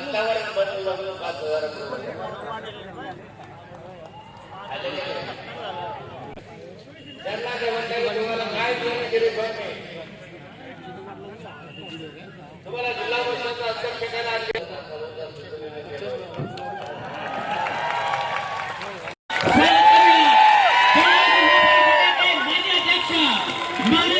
वातावरण बनवलं म्हणून पाच हजार त्यांना ते म्हणतात की तुम्हाला काय देणं केली पण नाही. तुम्हाला जिल्हा परिषदचा अध्यक्ष केला माजी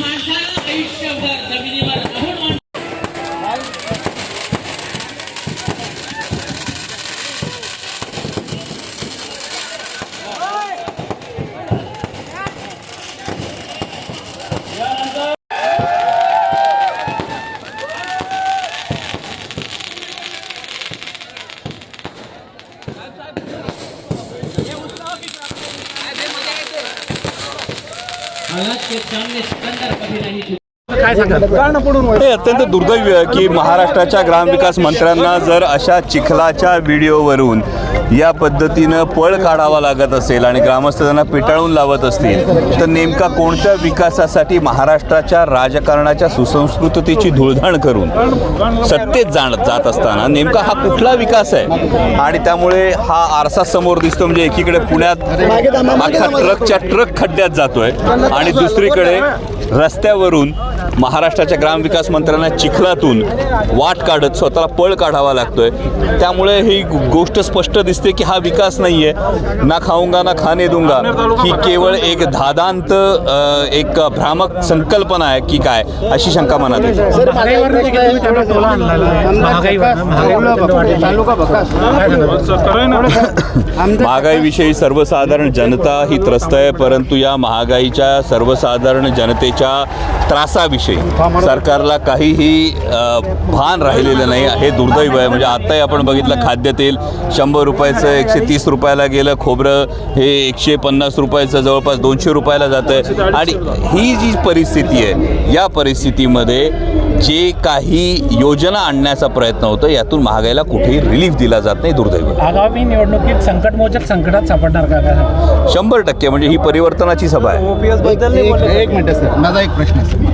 my life. हे अत्यंत दुर्दैवी आहे की महाराष्ट्राच्या ग्रामविकास मंत्र्यांना जर अशा चिखलाच्या व्हिडिओवरून या पद्धतीनं पळ काढावा लागत असेल आणि ग्रामस्थ त्यांना पिटाळून लावत असतील तर नेमका कोणत्या विकासासाठी महाराष्ट्राच्या राजकारणाच्या सुसंस्कृततेची धुळधाण करून सत्तेत जाण जात असताना नेमका हा कुठला विकास आहे? आणि त्यामुळे हा आरसा समोर दिसतो म्हणजे एकीकडे पुण्यात अख्खा ट्रकच्या ट्रक खड्ड्यात जातोय आणि दुसरीकडे रस्त्यावरून महाराष्ट्राच्या ग्रामविकास मंत्र्यांना चिखलातून वाट काढत स्वतःला पळ काढावा लागतोय. त्यामुळे ही गोष्ट स्पष्ट दिसते की हा विकास नाहीये. ना खाऊंगा ना खाणे दूंगा. ही केवळ एक धादांत एक भ्रामक संकल्पना आहे की काय अशी शंका मनात महागाईविषयी सर्वसाधारण जनता ही त्रस्त आहे परंतु या महागाईच्या सर्वसाधारण जनतेच्या त्रासाविषयी सरकारला काहीही भान राहिलेलं नाही. हे दुर्दैव आहे. म्हणजे आत्ताही आपण बघितलं खाद्यतेल शंभर रुपयाचं एकशे तीस रुपयाला गेलं खोबरं हे एकशे पन्नास रुपयाचं जवळपास दोनशे रुपयाला जातं आहे आणि ही जी परिस्थिती आहे या परिस्थितीमध्ये जे काही योजना आणण्याचा प्रयत्न होतो यातून महागाईला कुठेही रिलीफ दिला जात नाही दुर्दैव. आगामी निवडणुकीत संकटमोचक संकटात सापडणार का? शंभर टक्के. म्हणजे ही परिवर्तनाची सभा आहे. एक एक मिनिट सर. माझा एक प्रश्न आहे